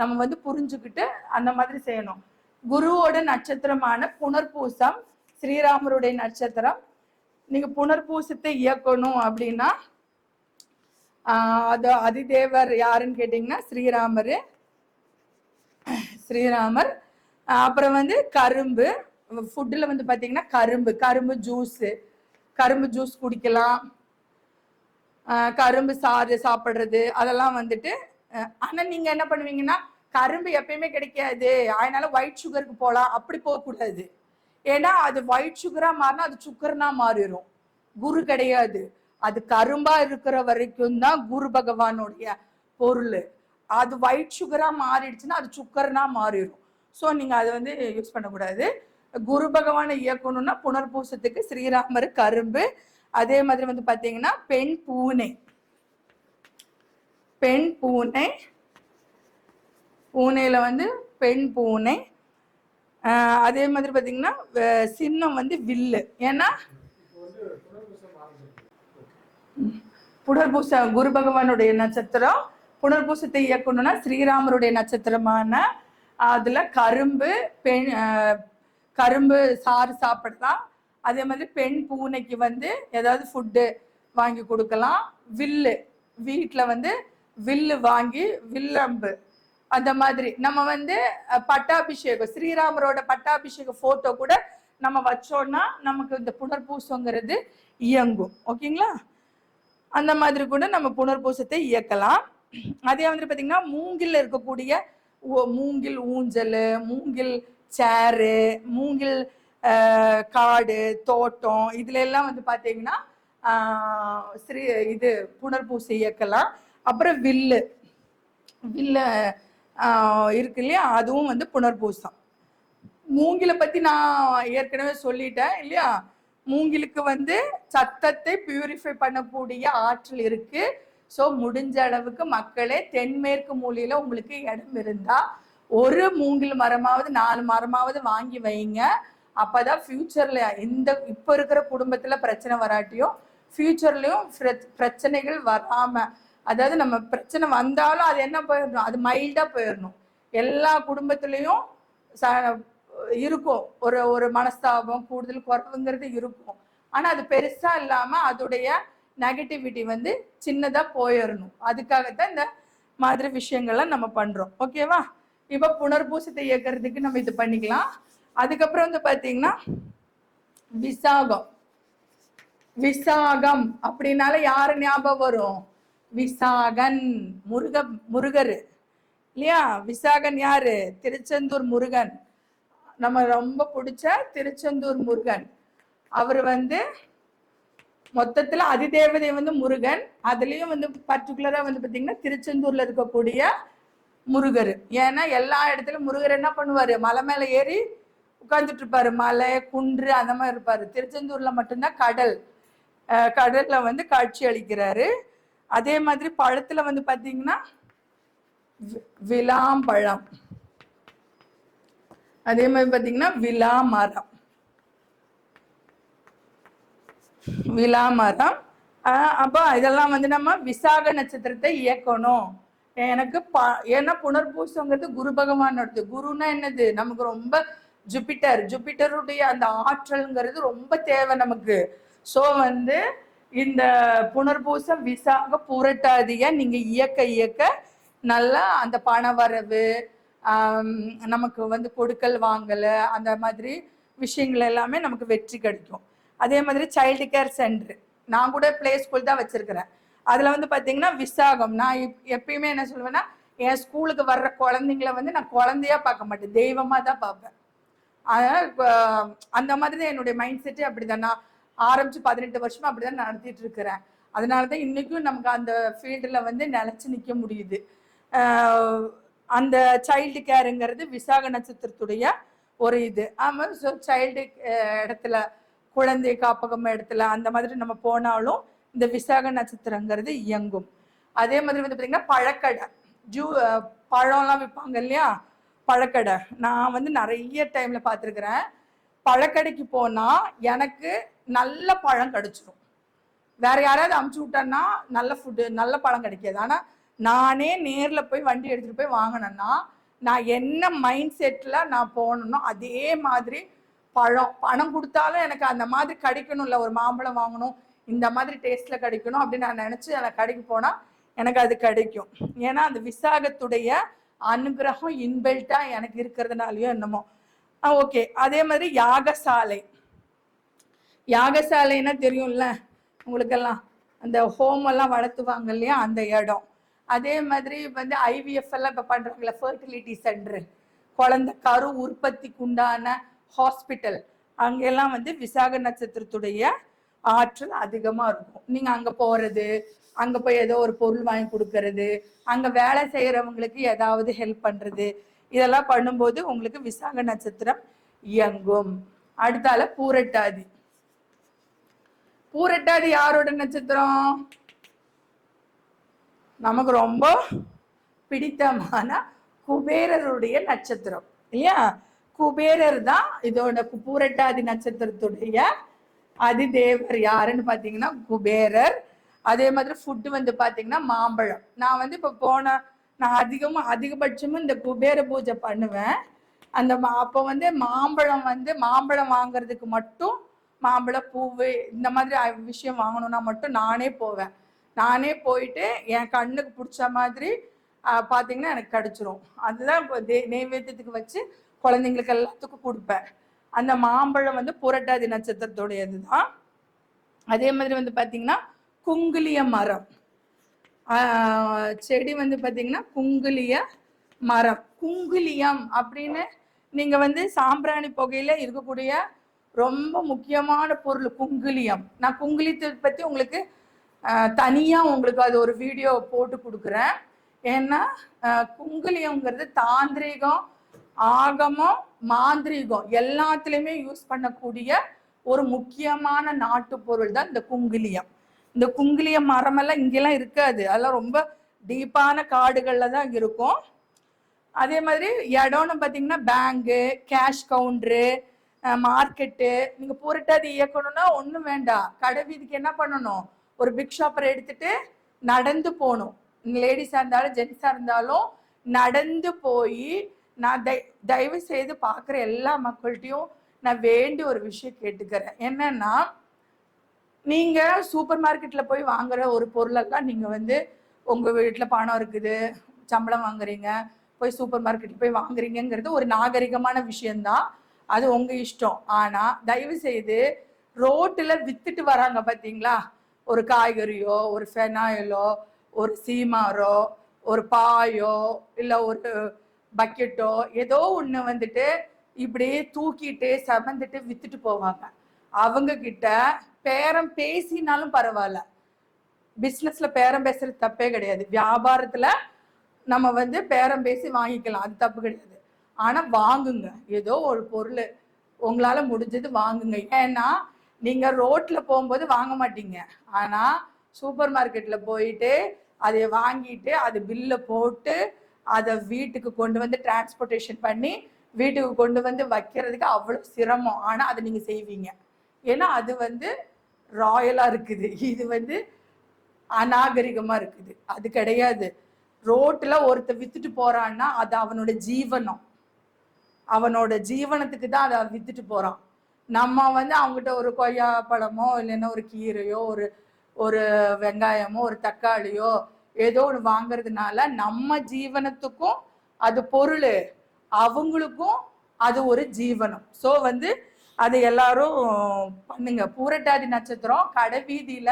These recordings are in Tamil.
நம்ம வந்து புரிஞ்சுக்கிட்டு அந்த மாதிரி செய்யணும். குருவோட நட்சத்திரமான புனர்பூசம் ஸ்ரீராமருடைய நட்சத்திரம். நீங்க புனர்பூசத்தை இயக்கணும் அப்படின்னா அது அதிதேவர் யாருன்னு கேட்டிங்கன்னா ஸ்ரீராமர். ஸ்ரீராமர். அப்புறம் வந்து கரும்பு. ஃபுட்டில் வந்து பார்த்தீங்கன்னா கரும்பு. கரும்பு ஜூஸு. கரும்பு ஜூஸ் குடிக்கலாம். கரும்பு சாறு சாப்பிட்றது. அதெல்லாம் வந்துட்டு ஆனால் ஆனா நீங்க என்ன பண்ணுவீங்கன்னா கரும்பு எப்பயுமே கிடைக்காது. அதனால ஒயிட் சுகருக்கு போகலாம் அப்படி போகக்கூடாது. ஏன்னா அது ஒயிட் சுகரா மாறினா அது சுக்கர்னா மாறிடும் குரு கிடையாது. அது கரும்பா இருக்கிற வரைக்கும் தான் குரு பகவானுடைய பொருள். அது ஒயிட் சுகரா மாறிடுச்சுன்னா அது சுக்கர்னா மாறிடும் ஸோ நீங்க அதை வந்து யூஸ் பண்ணக்கூடாது. குரு பகவானை இயக்கணும்னா புனர்பூசத்துக்கு ஸ்ரீராமர் கரும்பு. அதே மாதிரி வந்து பார்த்தீங்கன்னா பெண் பூனை. பெண் பூனை பூனையில் வந்து பெண் பூனை. அதே மாதிரி பார்த்தீங்கன்னா சின்னம் வந்து வில்லு. ஏன்னா புனர்பூச குரு பகவானுடைய நட்சத்திரம். புனர்பூசத்தை இயக்கணும்னா ஸ்ரீராமருடைய நட்சத்திரமான அதில் கரும்பு பெண் கரும்பு சாறு சாப்பிடலாம். அதே மாதிரி பெண் பூனைக்கு வந்து ஏதாவது ஃபுட்டு வாங்கி கொடுக்கலாம். வில்லு. வீட்டில் வந்து வில்லு வாங்கி வில்லம்பு. அந்த மாதிரி. நம்ம வந்து பட்டாபிஷேகம் ஸ்ரீராமரோட பட்டாபிஷேக போட்டோ கூட நம்ம வச்சோம்னா நமக்கு இந்த புனர்பூசங்கிறது இயங்கும். ஓகேங்களா? அந்த மாதிரி கூட நம்ம புனர்பூசத்தை இயக்கலாம். அதே வந்து பார்த்தீங்கன்னா மூங்கில் இருக்கக்கூடிய மூங்கில் ஊஞ்சல் மூங்கில் சேரு மூங்கில் காடு தோட்டம் இதுல எல்லாம் வந்து பார்த்தீங்கன்னா ஸ்ரீ இது புனர்பூசை இயக்கலாம். அப்புறம் வில்லு. வில்லு இருக்கு இல்லையா? அதுவும் வந்து புனர்பூசம். மூங்கிலை பத்தி நான் ஏற்கனவே சொல்லிட்டேன் இல்லையா? மூங்கிலுக்கு வந்து சத்தத்தை பியூரிஃபை பண்ணக்கூடிய ஆற்றல் இருக்கு. ஸோ முடிஞ்ச அளவுக்கு மக்களே தென்மேற்கு மூலையில உங்களுக்கு இடம் இருந்தா ஒரு மூங்கில் மரமாவது நாலு மரமாவது வாங்கி வைங்க. அப்பதான் ஃபியூச்சர்ல இந்த இப்போ இருக்கிற குடும்பத்துல பிரச்சனை வராட்டியும் ஃபியூச்சர்லயும் பிரச்சனைகள் வராம அதாவது நம்ம பிரச்சனை வந்தாலும் அது என்ன போயிடணும்? அது மைல்டாக போயிடணும். எல்லா குடும்பத்துலேயும் ச- இருக்கும். ஒரு ஒரு மனஸ்தாபம் கூடுதல் குறைவுங்கிறது இருக்கும். ஆனால் அது பெருசாக இல்லாமல் அதோடைய நெகட்டிவிட்டி வந்து சின்னதாக போயிடணும். அதுக்காகத்தான் இந்த மாதிரி விஷயங்கள்லாம் நம்ம பண்ணுறோம் ஓகேவா இப்போ புனர்பூசத்தை இயக்கிறதுக்கு நம்ம இது பண்ணிக்கலாம். அதுக்கப்புறம் வந்து பார்த்தீங்கன்னா விசாகம். விசாகம் அப்படின்னால யாரு ஞாபகம் வரும்? விசாகன் முருக முருகர். இல்லையா? விசாகன் யாரு? திருச்செந்தூர் முருகன். நம்ம ரொம்ப பிடிச்ச திருச்செந்தூர் முருகன். அவர் வந்து மொத்தத்தில் அதிதேவதை வந்து முருகன். அதுலேயும் வந்து பர்டிகுலராக வந்து பார்த்தீங்கன்னா திருச்செந்தூரில் இருக்கக்கூடிய முருகர். ஏன்னா எல்லா இடத்துலயும் முருகர் என்ன பண்ணுவார்? மலை மேலே ஏறி உட்காந்துட்டு இருப்பாரு. மலை குன்று அந்த மாதிரி இருப்பார். திருச்செந்தூரில் மட்டும்தான் கடல். கடலில் வந்து காட்சி அளிக்கிறாரு. அதே மாதிரி பழத்துல வந்து பாத்தீங்கன்னா விளாம்பழம். அதே மாதிரி பாத்தீங்கன்னா விலா மரம் மரம் ஆஹ் அப்போ இதெல்லாம் வந்து நம்ம விசாக நட்சத்திரத்தை இயக்கணும். எனக்கு ப ஏன்னா புனர்பூசங்கிறது குரு பகவானோடது குருன்னா என்னது? நமக்கு ரொம்ப ஜூபிட்டர். ஜூபிட்டருடைய அந்த ஆற்றல்ங்கிறது ரொம்ப தேவை நமக்கு. ஸோ வந்து இந்த புனர்பூசம் விசாக புரட்டாதிய நீங்க இயக்க இயக்க நல்லா அந்த பண வரவு நமக்கு வந்து கொடுக்கல் வாங்கல அந்த மாதிரி விஷயங்கள் எல்லாமே நமக்கு வெற்றி கிடைக்கும். அதே மாதிரி சைல்டு கேர் சென்டர் நான் கூட ப்ளே ஸ்கூல் தான் வச்சிருக்கிறேன். அதுல வந்து பாத்தீங்கன்னா விசாகம் நான் எப்- எப்பயுமே என்ன சொல்லுவேன்னா என் ஸ்கூலுக்கு வர்ற குழந்தைங்கள வந்து நான் குழந்தையா பார்க்க மாட்டேன் தெய்வமா தான் பார்ப்பேன். அதனால அந்த மாதிரி தான் என்னுடைய மைண்ட் செட்டே அப்படிதான். நான் ஆரம்பிச்சு பதினெட்டு வருஷமா அப்படிதான் நடத்திட்டு இருக்கிறேன். அதனால தான் இன்னைக்கும் நமக்கு அந்த ஃபீல்டில் வந்து நிலைச்சு நிற்க முடியுது. அந்த சைல்டு கேருங்கிறது விசாக நட்சத்திரத்துடைய ஒரு இது. ஆமாம் ஸோ சைல்டு இடத்துல குழந்தை காப்பகம் இடத்துல அந்த மாதிரி நம்ம போனாலும் இந்த விசாக நட்சத்திரங்கிறது இயங்கும். அதே மாதிரி வந்து பார்த்தீங்கன்னா பழக்கடை. ஜூ பழம்லாம் விற்பாங்க இல்லையா? பழக்கடை. நான் வந்து நிறைய டைமில் பார்த்துருக்குறேன். பழக்கடைக்கு போனால் எனக்கு நல்ல பழம் கிடைச்சிரும். வேற யாராவது அமுச்சு விட்டேன்னா நல்ல ஃபுட்டு நல்ல பழம் கிடைக்காது. ஆனால் நானே நேரில் போய் வண்டி எடுத்துகிட்டு போய் வாங்கினேன்னா நான் என்ன மைண்ட் செட்டில் நான் போகணும்னோ அதே மாதிரி பழம். பணம் கொடுத்தாலும் எனக்கு அந்த மாதிரி கிடைக்கணும்ல. ஒரு மாம்பழம் வாங்கணும் இந்த மாதிரி டேஸ்ட்டில் கிடைக்கணும் அப்படின்னு நான் நினச்சி எனக்கு கடைக்கு போனால் எனக்கு அது கிடைக்கும். ஏன்னா அந்த விசாகத்துடைய அனுகிரகம் இன்பில்ட்டா எனக்கு இருக்கிறதுனாலயோ என்னமோ. ஓகே. அதே மாதிரி யாகசாலை. யாகசாலைன்னா தெரியும்ல? உங்களுக்கெல்லாம். அந்த ஹோம் எல்லாம் வளர்த்துவாங்க இல்லையா? அந்த இடம். அதே மாதிரி வந்து ஐவிஎஃப் எல்லாம் இப்போ பண்ணுறாங்களே ஃபர்டிலிட்டி சென்டரு குழந்தை கரு உற்பத்திக்கு உண்டான ஹாஸ்பிட்டல் அங்கெல்லாம் வந்து விசாக நட்சத்திரத்துடைய ஆற்றல் அதிகமாக இருக்கும். நீங்கள் அங்கே போகிறது அங்கே போய் ஏதோ ஒரு பொருள் வாங்கி கொடுக்கறது அங்கே வேலை செய்கிறவங்களுக்கு ஏதாவது ஹெல்ப் பண்ணுறது இதெல்லாம் பண்ணும்போது உங்களுக்கு விசாக நட்சத்திரம் இயங்கும். அடுத்தால பூரட்டாதி. பூரட்டாதி யாரோட நட்சத்திரம்? நமக்கு ரொம்ப பிடித்தமான குபேரருடைய நட்சத்திரம் இல்லையா? குபேரர் தான் இதோட பூரட்டாதி நட்சத்திரத்துடைய அதிதேவர். யாருன்னு பார்த்தீங்கன்னா குபேரர். அதே மாதிரி ஃபுட்டு வந்து பார்த்தீங்கன்னா மாம்பழம். நான் வந்து இப்போ போன நான் அதிகமாக அதிகபட்சமும் இந்த குபேர பூஜை பண்ணுவேன். அந்த மா அப்போ வந்து மாம்பழம் வந்து மாம்பழம் வாங்குறதுக்கு மட்டும் மாம்பழ பூவு இந்த மாதிரி விஷயம் வாங்கணும்னா மட்டும் நானே போவேன். நானே போயிட்டு என் கண்ணுக்கு பிடிச்ச மாதிரி பார்த்தீங்கன்னா எனக்கு கிடச்சிரும். அதுதான் இப்போ தே நெய்வேத்தியத்துக்கு வச்சு குழந்தைங்களுக்கு எல்லாத்துக்கும் கொடுப்பேன். அந்த மாம்பழம் வந்து புரட்டாதி நட்சத்திரத்துடையது தான் அதே மாதிரி வந்து பார்த்தீங்கன்னா குங்குலிய மரம். செடி வந்து பார்த்தீங்கன்னா குங்குலிய மரம். குங்குலியம் அப்படின்னு நீங்க வந்து சாம்பிராணி புகையில இருக்கக்கூடிய ரொம்ப முக்கியமான பொருள் குங்குலியம். நான் குங்குலியத்தை பத்தி உங்களுக்கு தனியாக தனியா உங்களுக்கு அது ஒரு வீடியோ போட்டு கொடுக்குறேன். ஏன்னா குங்குலியங்கிறது குங்குலியம்ங்கிறது தாந்திரிகம் ஆகமம் மாந்திரீகம் எல்லாத்துலேயுமே யூஸ் பண்ணக்கூடிய ஒரு முக்கியமான நாட்டு பொருள் தான் இந்த குங்குலியம். இந்த குங்குலிய மரமெல்லாம் இங்கெல்லாம் இருக்காது. அதெல்லாம் ரொம்ப டீப்பான காடுகளில் தான் இருக்கும். அதே மாதிரி இடம்னு பார்த்தீங்கன்னா பேங்கு கேஷ் கவுண்டரு மார்க்கெட்டு நீங்கள் புரட்டாதி இயக்கணும்னா ஒன்றும் வேண்டாம். கடை வீதிக்கு என்ன பண்ணணும்? ஒரு பிக் ஷாப்பரை எடுத்துட்டு நடந்து போகணும். லேடிஸாக இருந்தாலும் ஜென்ஸாக இருந்தாலும் நடந்து போய் நான் தை தயவு செய்து பார்க்குற எல்லா மக்கள்கிட்டையும் நான் வேண்டி ஒரு விஷயம் கேட்டுக்கிறேன். என்னன்னா நீங்க சூப்பர் மார்க்கெட்ல போய் வாங்குற ஒரு பொருளெல்லாம் நீங்க வந்து உங்க வீட்டுல பணம் இருக்குது சம்பளம் வாங்குறீங்க போய் சூப்பர் மார்க்கெட் போய் வாங்குறீங்கிறது ஒரு நாகரிகமான விஷயம்தான். அது உங்க இஷ்டம். ஆனா தயவு செய்து ரோட்டுல வித்துட்டு வராங்க பாத்தீங்களா? ஒரு காய்கறியோ ஒரு ஃபெனாயிலோ ஒரு சீமாரோ ஒரு பாயோ இல்ல ஒரு பக்கெட்டோ ஏதோ ஒண்ணு வந்துட்டு இப்படியே தூக்கிட்டு சமந்துட்டு வித்துட்டு போவாங்க. அவங்க கிட்ட பேரம் பேசினாலும் பரவாயில்ல. பிஸ்னஸ்ல பேரம் பேசுறது தப்பே கிடையாது. வியாபாரத்துல நம்ம வந்து பேரம் பேசி வாங்கிக்கலாம். அது தப்பு கிடையாது. ஆனா வாங்குங்க. ஏதோ ஒரு பொருள். உங்களால முடிஞ்சது வாங்குங்க. ஏன்னா நீங்க ரோட்ல போகும்போது வாங்க மாட்டீங்க. ஆனா சூப்பர் மார்க்கெட்ல போயிட்டு அதை வாங்கிட்டு அது பில்ல போட்டு அதை வீட்டுக்கு கொண்டு வந்து டிரான்ஸ்போர்ட்டேஷன் பண்ணி வீட்டுக்கு கொண்டு வந்து வைக்கிறதுக்கு அவ்வளோ சிரமம். ஆனா அதை நீங்க செய்வீங்க. ஏன்னா அது வந்து ராயலாக இருக்குது. இது வந்து அநாகரிகமாக இருக்குது. அது கிடையாது. ரோட்டில் ஒருத்த வித்துட்டு போறான்னா அது அவனோட ஜீவனம். அவனோட ஜீவனத்துக்கு தான் அதை வித்துட்டு போகிறான் நம்ம வந்து அவங்ககிட்ட ஒரு கொய்யா பழமோ இல்லைன்னா ஒரு கீரையோ ஒரு ஒரு வெங்காயமோ ஒரு தக்காளியோ ஏதோ ஒன்று வாங்குறதுனால நம்ம ஜீவனத்துக்கும் அது பொருள். அவங்களுக்கும் அது ஒரு ஜீவனம். ஸோ வந்து அதை எல்லாரும் பண்ணுங்க. பூரட்டாதி நட்சத்திரம் கடை வீதியில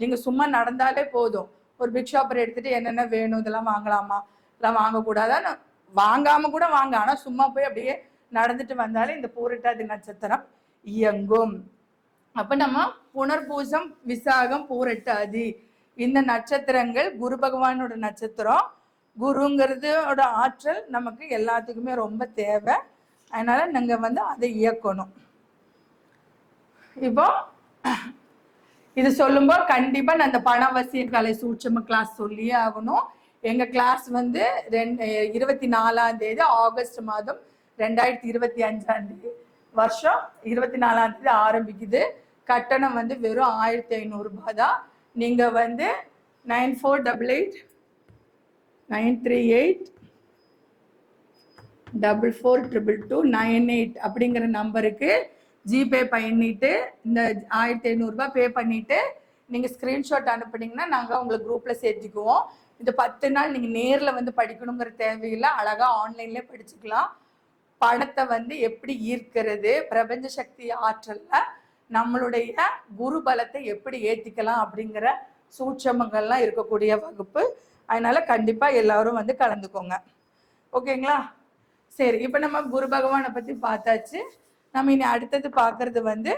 நீங்க சும்மா நடந்தாலே போதும். ஒரு பிக் ஷாப்பர் எடுத்துட்டு என்னென்ன வேணும் இதெல்லாம் வாங்கலாமா? இதெல்லாம் வாங்கக்கூடாதான்னு வாங்காம கூட வாங்க. ஆனா சும்மா போய் அப்படியே நடந்துட்டு வந்தாலே இந்த பூரட்டாதி நட்சத்திரம் இயங்கும். அப்ப நம்ம புனர்பூசம் விசாகம் பூரட்டாதி. இந்த நட்சத்திரங்கள் குரு பகவானோட நட்சத்திரம். குருங்கிறதோட ஆற்றல் நமக்கு எல்லாத்துக்குமே ரொம்ப தேவை. அதனால நீங்க வந்து அதை இயக்கணும். இப்போ இது சொல்லும்போது கண்டிப்பாக நான் அந்த பணவசிய கலை சூட்சம கிளாஸ் சொல்லியே ஆகணும். எங்கள் கிளாஸ் வந்து ரெண்டு இருபத்தி நாலாம் தேதி ஆகஸ்ட் மாதம் ரெண்டாயிரத்தி இருபத்தி அஞ்சாம் தேதி வருஷம் இருபத்தி நாலாம் தேதி ஆரம்பிக்குது. கட்டணம் வந்து வெறும் ஆயிரத்தி ஐநூறுரூபா தான். நீங்கள் வந்து nine four double eight nine three eight double four triple two nine eight அப்படிங்கிற நம்பருக்கு ஜிபே பண்ணிட்டு இந்த ஆயிரத்தி ஐநூறுரூபா பே பண்ணிட்டு நீங்கள் ஸ்க்ரீன்ஷாட் அனுப்புனீங்கன்னா நாங்கள் உங்களை குரூப்பில் சேர்த்துக்குவோம். இந்த பத்து நாள் நீங்கள் நேரில் வந்து படிக்கணுங்கிற தேவையில்லை. அழகாக ஆன்லைன்லேயே படிச்சுக்கலாம். பணத்தை வந்து எப்படி ஈர்க்கிறது? பிரபஞ்ச சக்தி ஆற்றலில் நம்மளுடைய குரு பலத்தை எப்படி ஏற்றிக்கலாம் அப்படிங்கிற சூட்சமங்கள்லாம் இருக்கக்கூடிய வகுப்பு. அதனால கண்டிப்பாக எல்லாரும் வந்து கலந்துக்கோங்க. ஓகேங்களா? சரி இப்போ நம்ம குரு பகவானை பற்றி பார்த்தாச்சு. நம்ம இனி அடுத்தது பார்க்கறது வந்து